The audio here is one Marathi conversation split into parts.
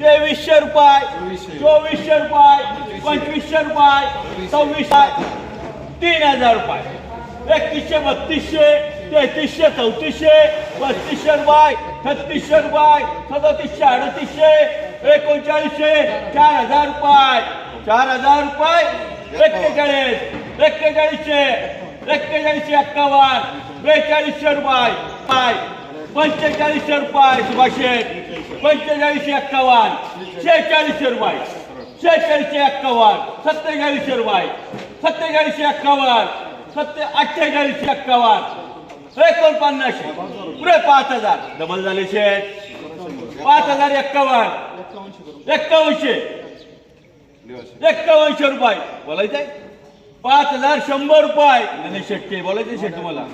तेवीसशे रुपये चोवीसशे रुपये पंचवीसशे रुपये सव्वीस तीन हजार रुपये. एकतीसशे बत्तीसशे तेहतीसशे चौतीसशे पस्तीसशे रुपये छत्तीसशे रुपये सदतीसशे अडतीसशे एकोणचाळीसशे चार हजार रुपये. चार हजार रुपये एक्केचाळीस एक्केचाळीसशे एक्केचाळीसशे एक्कावन्न बेचाळीसशे रुपये. पंचेचाळीसशे रुपये सुभाषे. पंचेचाळीसशे एक्कावन्न. शेहेचाळीसशे रुपये. शेहेचाळीसशे एक्कावन्न. सत्तेचाळीसशे रुपये. सत्तेचाळीसशे एक्कावन्न. सत्ते अठ्ठेचाळीसशे एक्कावन्न. एकोणपन्नासशे. पुरे पाच हजार. डबल झाले शेठ. पाच हजार एक्कावन्न. एक्कावनशे एक्कावनशे रुपये. बोलायचंय? पाच हजार शंभर रुपये. आणि शेट्टे बोलायचे शेट तुम्हाला.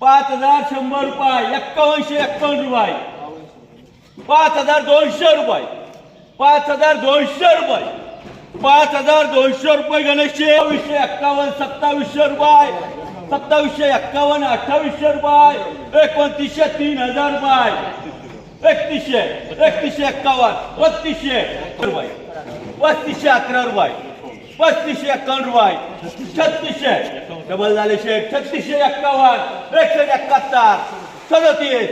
पाच हजार शंभर रुपये एक्कावनशे एक्कावन्न रुपये. पाच हजार दोनशे रुपये. पाच हजार दोनशे रुपये. पाच हजार दोनशे रुपये गणेशचे. वीसशे एक्कावन्न सत्तावीसशे रुपये. सत्तावीसशे एक्कावन्न अठ्ठावीसशे रुपये. एकोणतीसशे तीन हजार रुपये. एकतीसशे एकतीसशे एक्कावन्न बत्तीसशे रुपये. बत्तीसशे अकरा रुपये. पस्तीसशे एक्कावन्न रुपये. छत्तीसशे. डबल झाले शेख छत्तीसशे एक्कावन्न. एकशे एकाहत्तर. सदतीस.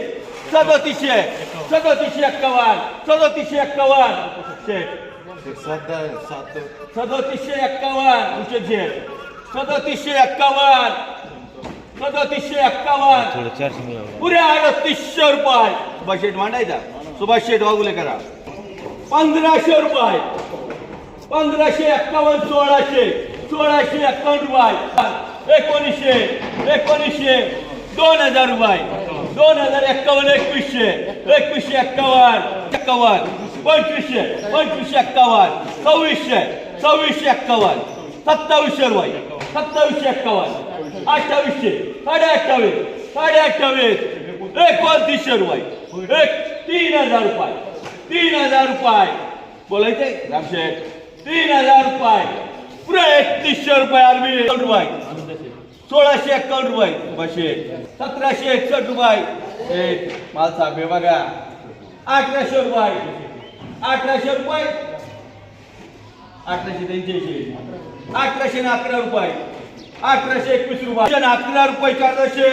सदतीसशे. सदतीसशे एक्कावन्न. सदतीसशे एक्कावन्न. शेख सदतीसशे एक्कावन्न. तुमचे जे सदतीसशे एक्कावन्न. सदतीसशे एक्कावन्न. पुरे अडतीसशे रुपये. सुभाष शेठ मांडायचा? सुभाष शेठ वागुले करा. पंधराशे रुपये. पंधराशे एक्कावन्न सोळाशे. सोळाशे एक्कावन्न रुपये. एकोणीसशे एकोणीसशे. दोन हजार रुपये. दोन हजार एक्कावन्न एकवीसशे. एकवीसशे एक्कावन्न एक्कावन्न. पंचवीसशे पंचवीसशे एक्कावन्न. सव्वीसशे सव्वीसशे एक्कावन्न. सत्तावीसशे रुपये. सत्तावीसशे एक्कावन्न. अठ्ठावीसशे. साडे अठ्ठावीस. साडे अठ्ठावीस. एकोणतीसशे रुपये. एक तीन हजार रुपये. तीन हजार रुपये. बोलायचे रामशेठ. तीन हजार रुपये. पुरे एकतीसशे रुपये आर्मी रुपये. सोळाशे एक्कावन्न रुपये. बशे. सतराशे एकसष्ट रुपये. एक माल साहेब हे बघा. अठराशे रुपये. अठराशे रुपये. अठराशे त्यांच्याऐंशी अठराशे अकरा रुपये. अठराशे एकवीस रुपये. अकरा रुपये चारशे.